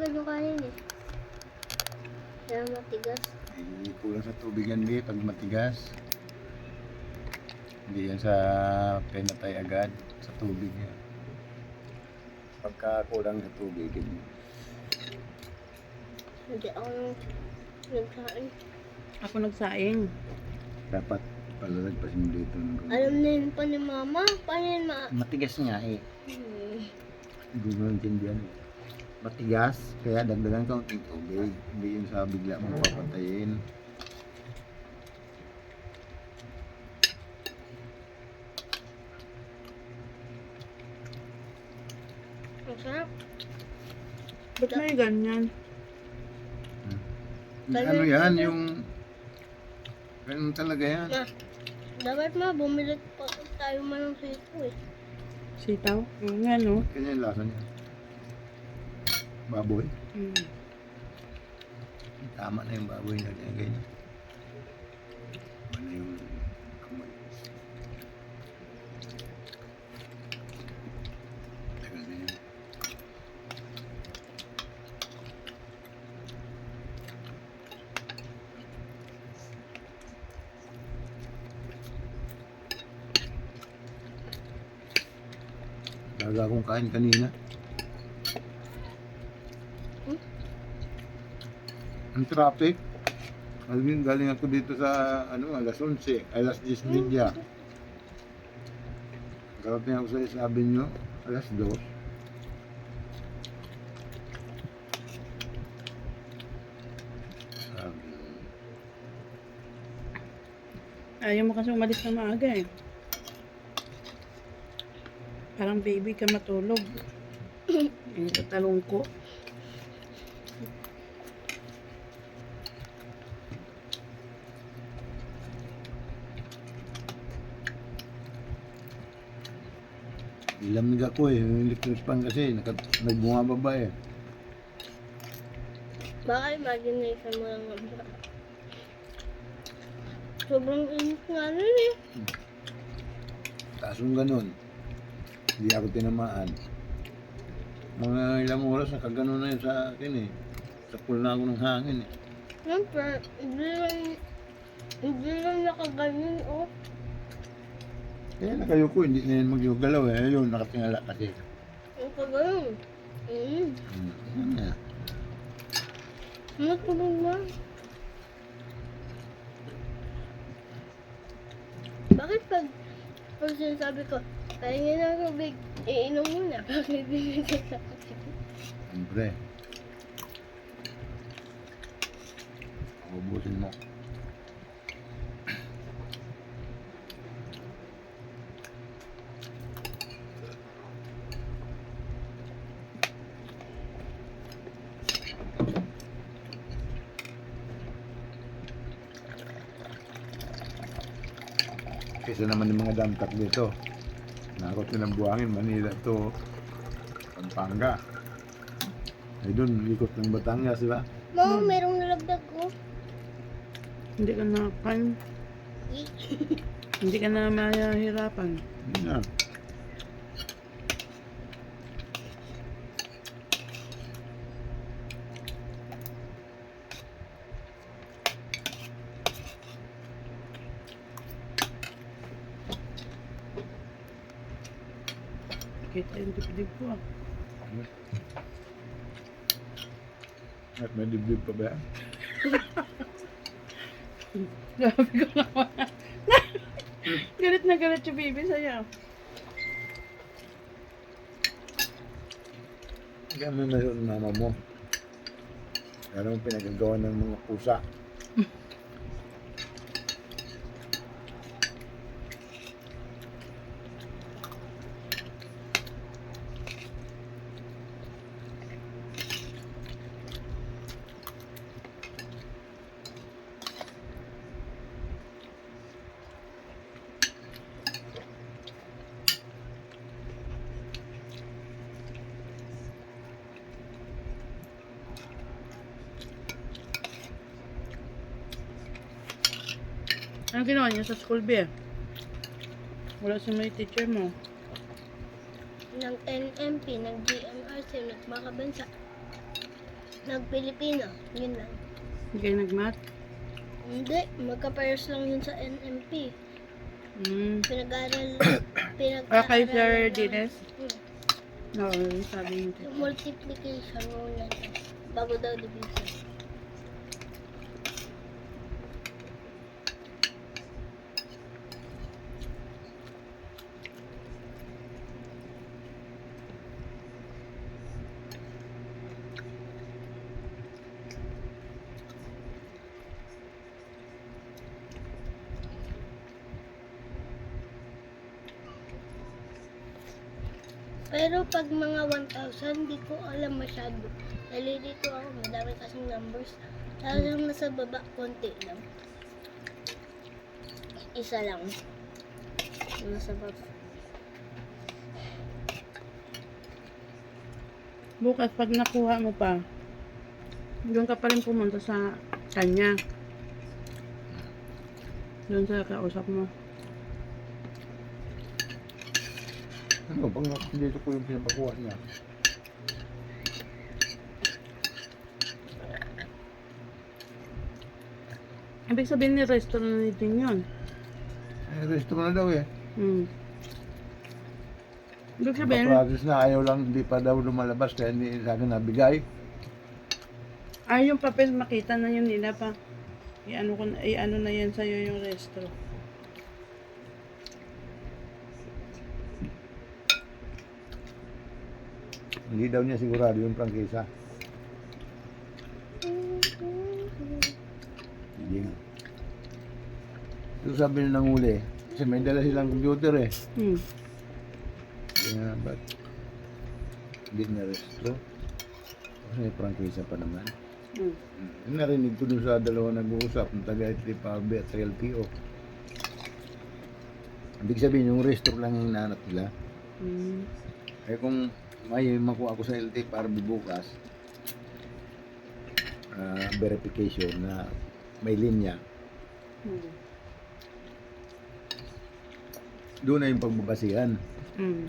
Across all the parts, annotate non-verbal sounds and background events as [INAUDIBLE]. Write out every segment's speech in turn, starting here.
agad yung kanin eh. Kaya matigas. Ay, kulang sa tubig yan, Bi, pag matigas. Hindi yan sa pinatay agad, sa tubig yan. Pagka kulang sa tubig, ganyan. Hindi ako nung nagkain. Ako nagsaing. Dapat palalagpasin mo dito. ng konti. Alam na yun pa ni mama. Paano yun ma... Matigas nga eh. Hmm. Hindi mo naintindihan eh. Matigas, kaya dagdagan ka ng tubig. Hindi yun sa bigla mo papatayin. Ang sarap. Ba't may ganyan? Ano yan, yung... Ganun talaga yan. Ma, dapat ma, bumili pa tayo man ng sito eh. Sitaw? Oo nga, no? Kanya yung lasa niya. Baboy. Hmm. Tama na yung baboy na ganyan. ganyan. Iba na yung amoy. Tagal na yun. Daga akong kain kanina. Ang traffic. Galing, galing ako dito sa ano, alas 11, alas 10 media. Karating ako sa isabi nyo, alas 2. Sabi, Ayaw mo kasi umalis na maaga eh. Parang baby ka matulog. Yung tatalong ko. Ilamig ako eh, yung electric fan kasi, naka, nagbumababa eh. Baka imagination mo lang naman. Sobrang init nga nun eh. Taas yung ganun, hindi ako tinamaan. Mga ilang oras, nakaganon na yun sa akin eh. Sa pool na ako ng hangin eh. Siyempre, hindi lang, hindi lang nakaganyan oh. Kaya nakayuko, hindi na yan magyugalaw eh. Ayun, nakatingala kasi. Ang kagayon. Mm. Hmm, yan nga. Matulog na. Bakit pag, pag sinasabi ko, pahingin ng tubig, iinom muna may bibigay sa akin. Siyempre. Ubusin mo. Kaysa naman yung mga damtak dito. Nakot nilang buhangin, Manila to, Pampanga. Ay doon, ikot ng Batangas, di ba? Mama, merong nalagdag ko. Hindi ka na hindi ka na mahihirapan. Yun na. Kita yung dibdib ko ah. At may dibdib pa ba yan? Grabe ko naman. [LAUGHS] galit na galit yung baby sa'yo. Mo na yung mama mo. Ano ang pinagagawa ng mga pusa? Ano ginawa niya sa school beer? Wala si may teacher mo. Ng NMP, ng GMRC, nagmakabansa. Nag-Pilipino. Yun lang. Hindi kayo nag-math? Hindi. Magka-pairs lang yun sa NMP. Hmm. Pinag-aral. [COUGHS] pinag Ah, kay Sir Dines? Oo, sabi niyo. Multiplication muna. Bago daw division. Pero pag mga 1,000, di ko alam masyado. Nalilito ako, madami kasing numbers. Yung nasa baba, konti lang. Isa lang. Nasa baba. Bukas, pag nakuha mo pa, doon ka pa rin pumunta sa kanya. Doon sa kausap mo. Ano, pag dito ko yung pinapakuha niya. Ibig sabihin ni restaurant din yun. Eh, resto na daw eh. Hmm. Ibig sabihin, Napractice na ayaw lang, hindi pa daw lumalabas kaya hindi sa akin nabigay. ay yung papel makita na yun nila pa. I-ano, ko, na- i-ano na yan sa'yo yung resto. Hindi daw niya sigurado yung prangkisa. Hindi nga. So sabi na ng uli, kasi may dala silang computer eh. Hmm. Hindi nga, ba't hindi na restro? Kasi may prangkisa pa naman. Hmm. Yung narinig ko dun sa dalawa nag-uusap, ng taga Itipabe at sa LTO. Ibig sabihin, yung restro lang yung hinahanap nila. Hmm. Eh kung may makuha ko sa LT para bukas, ah, verification na may linya, Hmm. doon na yung pagbabasihan. Hmm.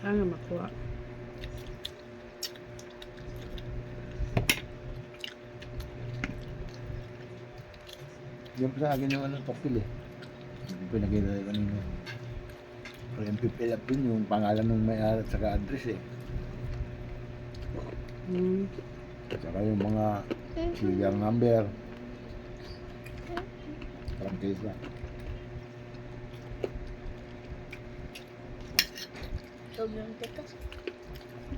Sana makuha. Yan pa sa akin yung ano, papel eh. Yung pinagkita ko kanina. Pero yung pipil up yun, yung pangalan ng may-ari at saka address eh. At saka yung mga serial number. Parang kesa. Sobrang tikas.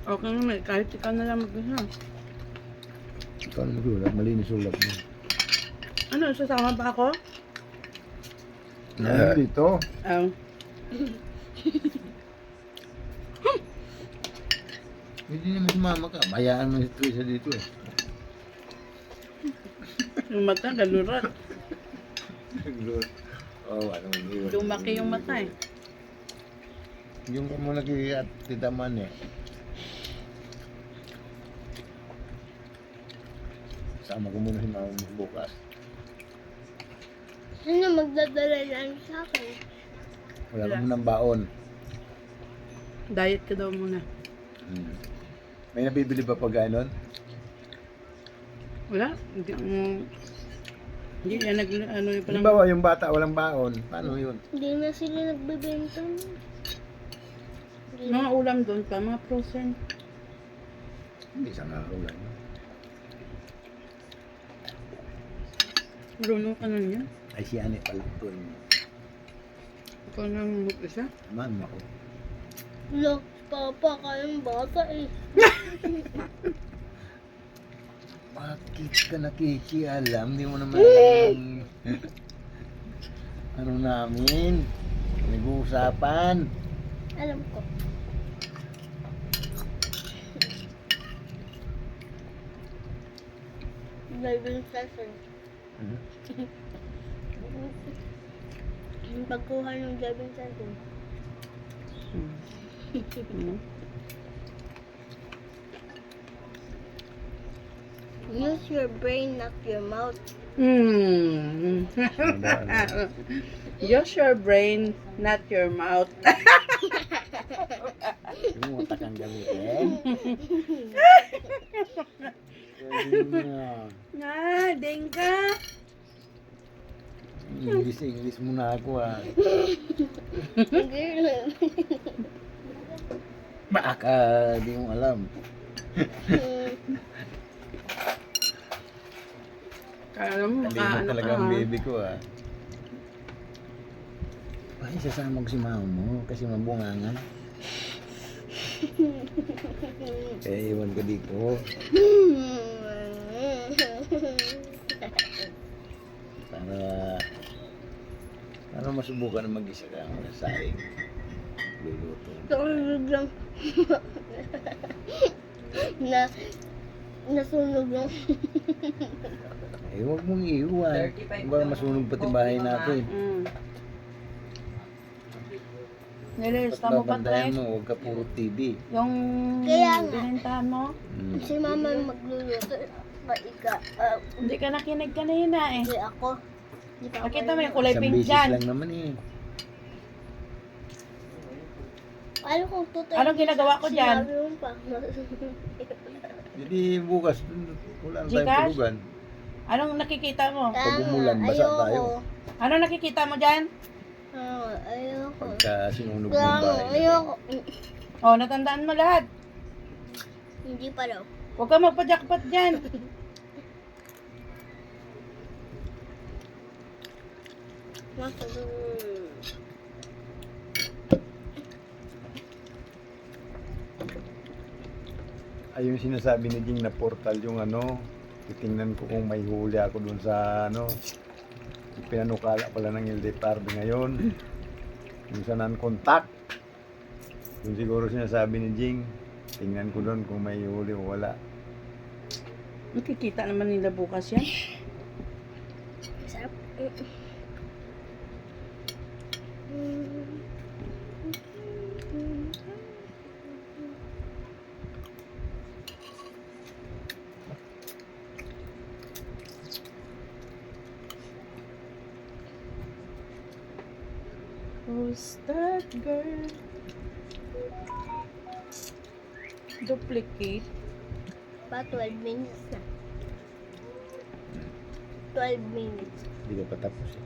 Okay naman, kahit ikaw na lang mag-isa. Ikaw na magsulat, malinis ulat mo. Ano, sasama ba ako? Ngayon dito, Oh. Hindi naman sumama ka. Bayaan mo si Teresa dito eh. Yung mata, galurat. Oo, oh, anong hindi. Lumaki yung mata eh. Yung mo lagi at titaman eh. Sama ko muna si mama bukas. Sino magdadala lang sa akin? Wala ka munang baon. Diet ka daw muna. Hmm. May nabibili pa pag ganon? Wala. Hindi mo... Hindi yan nag... Ano yung palang... Halimbawa yung bata walang baon, paano yun? Hindi na sila nagbebenta. Na. Mga ulam doon pa, mga frozen. Hindi isang araw lang. Marunong ka na niya. Ay si Ane pala ito. Ikaw na ang mag-isa. Man ako. Look, papa, kayong bata eh. [LAUGHS] Bakit ka nakikialam? Hindi mo naman alam. [LAUGHS] ano namin? Nag-uusapan. Alam ko. Driving session. Hmm? Yung pagkuha ng driving session. Hmm. Hmm. Use your brain, not your mouth. Hmm. [LAUGHS] Use your brain, not your mouth. Yung utak ang gamitin. [LAUGHS] Ah, ding ka. English, English muna ako ah. Baka di mo alam. Kala mo, baka mo ano talaga ang baby ko ah. Ay, sasama ko si mama mo kasi mabungangan. eh, iwan ko dito. Para para masubukan na mag-isa ka ng saing. Luluto. Nasunog lang. [LAUGHS] na, nasunog lang. Eh, huwag mong iiwan. Baka masunog pati bahay natin. Mm. Ba't Nililista mo pa, babantayan Trek? mo? Huwag ka puro TV. Yung Kaya nga. binintahan mo? Hmm. Si mama magluluto. Ba ika, ah, Hindi ka nakinig kanina eh. hindi ako. Ako Nakita mo yung kulay Isang pink dyan. lang naman eh. Ano kung totoo? Anong ginagawa ko dyan? Sinabi mo pa. [LAUGHS] Hindi bukas, wala na tayong Gcash? tulugan. Anong nakikita mo? Pag umulan, basa ayoko. tayo. Anong nakikita mo dyan? Ah, ayoko. Pagka sinunog nga, bahay. ayoko. Oh, natandaan mo lahat. Hindi pa daw. Huwag ka magpa-jackpot dyan. [LAUGHS] Masarap. Ay, yung sinasabi ni Jing na portal yung ano, titingnan ko kung may huli ako dun sa ano, pinanukala pala ng LDPRB ngayon. Yung sa non-contact. Yung siguro sinasabi ni Jing, tingnan ko doon kung may huli o wala. Nakikita naman nila bukas yan. Masarap. Who's that girl? Duplicate. Pa 12 minutes na. 12 minutes. Hindi ka pa tapos eh.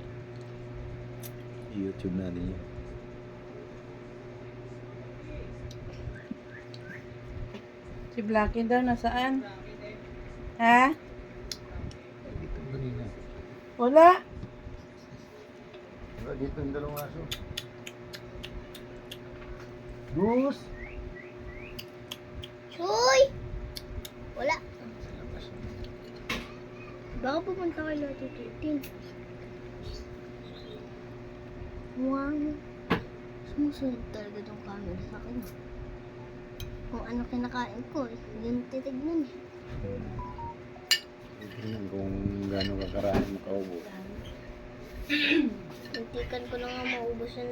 YouTube natin yun. Si Blackie daw nasaan? Ha? Dito. Wala. Dito dalawang aso? Gus! Choy! Wala. Baka pupunta kay Lotte Titin. Wow. Sumusunod talaga tong camera sa akin. Kung ano kinakain ko, eh. hindi mo titignan eh. Tingnan kung gaano kakarami makaubo. Muntikan ko lang nga maubos yan.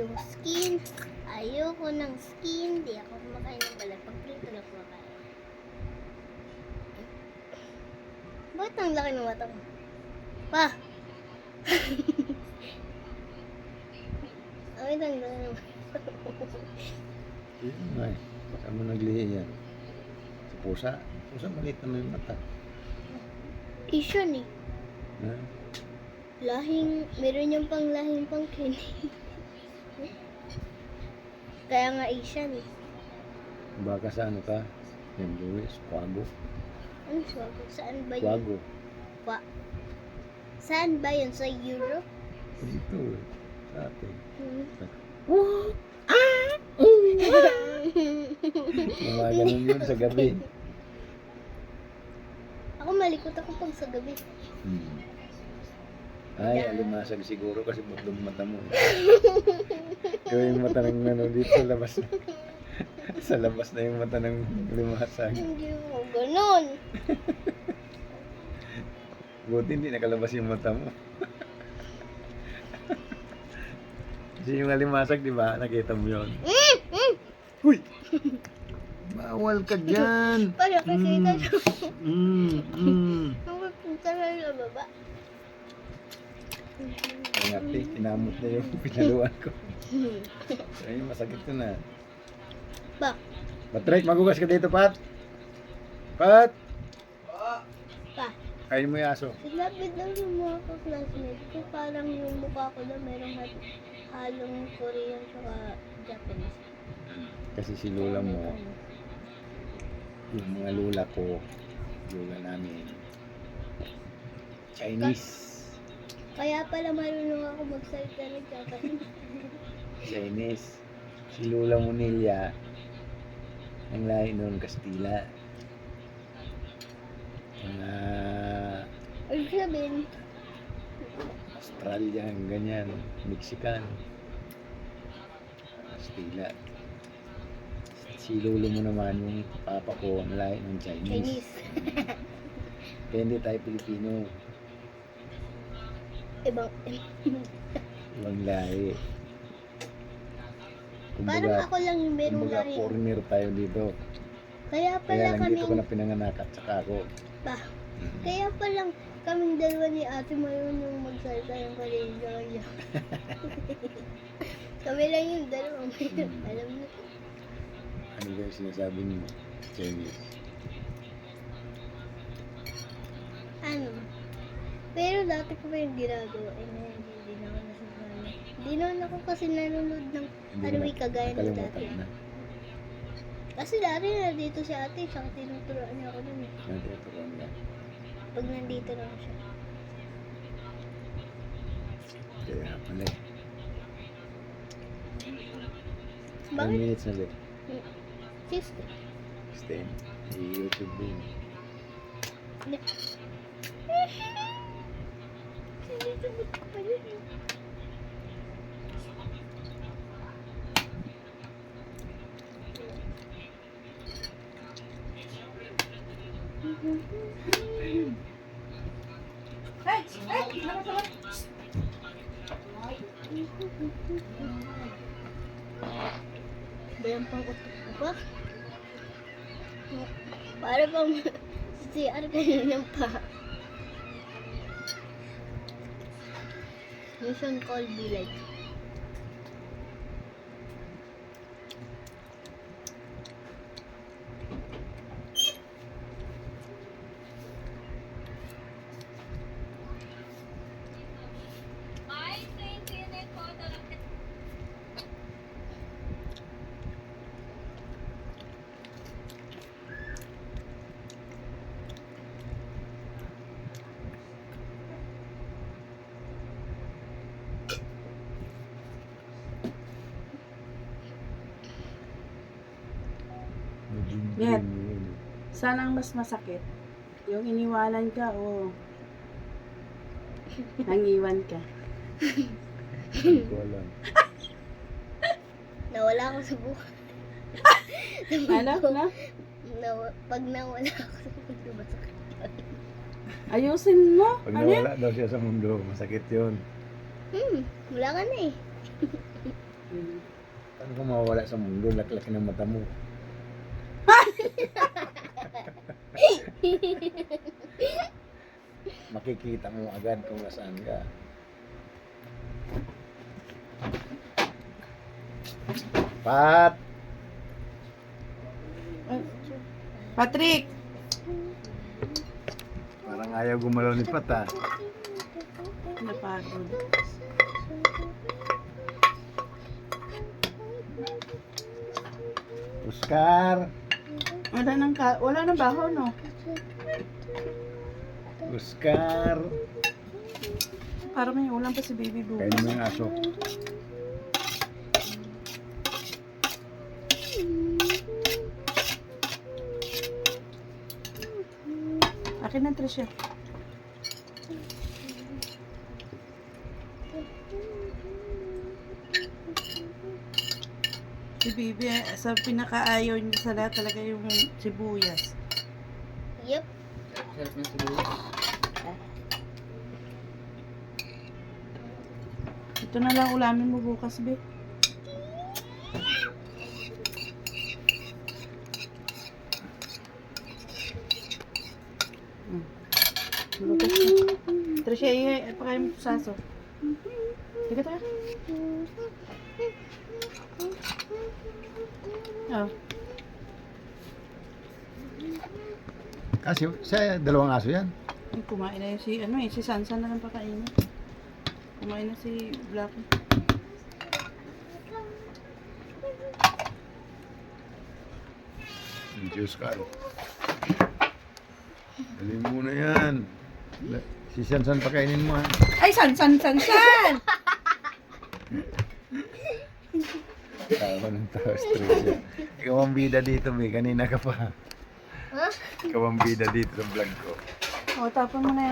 yung [LAUGHS] skin. Ayoko ng skin. Di ako kumakain ng balat. Pag prito lang kumakain. Bakit ang laki ng mata ko? Pa! [LAUGHS] Ay, ang laki ng mata eh. Saan mo naglihi yan? Sa pusa? Pusa maliit naman yung mata. Asian eh. Ha? Lahing, meron yung pang lahing pang candy. [LAUGHS] Kaya nga Asian eh. Baka sa ano ka? Yan, Luis. Kwago. Ano swago? Saan ba yun? Kwago. Kwa? Saan ba yun? Sa Europe? Dito eh. Sa atin. Hmm. Mga ganun yun sa gabi. ako malikot ako pag sa gabi. Hmm. Ay, alimasag siguro kasi bukdong mata mo. [LAUGHS] Ikaw yung mata ng ano dito sa labas. [LAUGHS] sa labas na yung mata ng limasag. Hindi mo ganun. [LAUGHS] Buti hindi nakalabas yung mata mo. Kasi yung alimasag, di ba? Nakita mo yun. Mm, mm. Huy! Ba, Bawal ka dyan. Para kasi Mm. ito Mm, mm. Ang punta na baba. Ate, kinamot [LAUGHS] na yung pinaluan ko. Ay, masakit ko na. Ba? Patrick, magugas ka dito, Pat. Pat! Pa. Kain mo yung aso. Sinabi daw ng mga classmates ko parang yung mukha ko na merong hal- halong Korean saka Japanese. Kasi si lula mo, yung mga lula ko, lula namin, Chinese. Kaya pala marunong ako magsalita ng Japanese. Chinese. Si Lula Munilla, ang lahi noon Kastila. Mga Ibig sabihin, Australian, ganyan, Mexican. Kastila. Si Lolo mo naman, yung papa ko, ang lahi ng Chinese. Chinese. Kaya hindi tayo Pilipino. Ibang, Ibang lahi. parang ako lang yung merong kumbaga lari. foreigner tayo dito. Kaya Kaya pala lang dito ko na pinanganak at saka ako. pa, kaya pala kaming dalawa ni ate marunong magsalita ng Korean saka Japanese. [LAUGHS] Kami lang yung dalawa. Hmm. Alam mo. Ano ba yung sinasabi mo? Chinese. Ano? Pero dati ko pa yung ginagawa. Eh, ngayon, hindi na ako nasasama. Hindi naman ako kasi nanonood ng Hindi Ano, kagaya ng nakalimutan dati. na. Kasi dati na dito si ate, saka tinuturoan niya ako dun eh. Natuturuan ka. Pag nandito na ako siya. Kaya pala eh. 10 Bakit? minutes na ulit. Sister. Stay. I-YouTube din. Sinusubot ko pa yun eh. Bayan pang utok ko pa. Para bang [LAUGHS] CR kanina pa. Mission call be like. Net. Sana ang mas masakit. Yung iniwanan ka o nangiwan ka. Hindi ko alam. Nawala ako sa buhay. Ano na? Nawa- pag nawala ako sa mundo, masakit. Ayusin mo. Pag Ano yan? nawala daw siya sa mundo, masakit yun. Hmm, wala ka na eh. Hmm. Paano kung mawawala sa mundo, laki-laki ng mata mo? Makikita mo agad kung nasaan ka. Pat! Patrick! Parang ayaw gumalaw ni Pat ah. Napagod. Oscar! Wala nang, ka wala nang baho, no? Oscar! Para may ulam pa si baby boo. Kainin mo yung aso. Akin ang Tricia. si Bibi, eh, sa pinakaayaw niya sa lahat talaga yung sibuyas. Yep. Sarap ng sibuyas. Ito na lang ulamin mo bukas, Bibi. Terus mm. ya, apa kayak saso? Tiga tengah. Oh. Kasi sa dalawang aso yan. Kumain na yun si, ano eh, si Sansan na lang pakainin. Kumain na si Blackie. Diyos ka. Dali mo na yan. Si Sansan pakainin mo ha. Ay, Sansan, Sansan! Tawa ng tawa, stress yan. Ikaw ang bida dito, May. Kanina ka pa. Ha? Ikaw ang bida dito sa vlog ko. O, tapon mo na yan.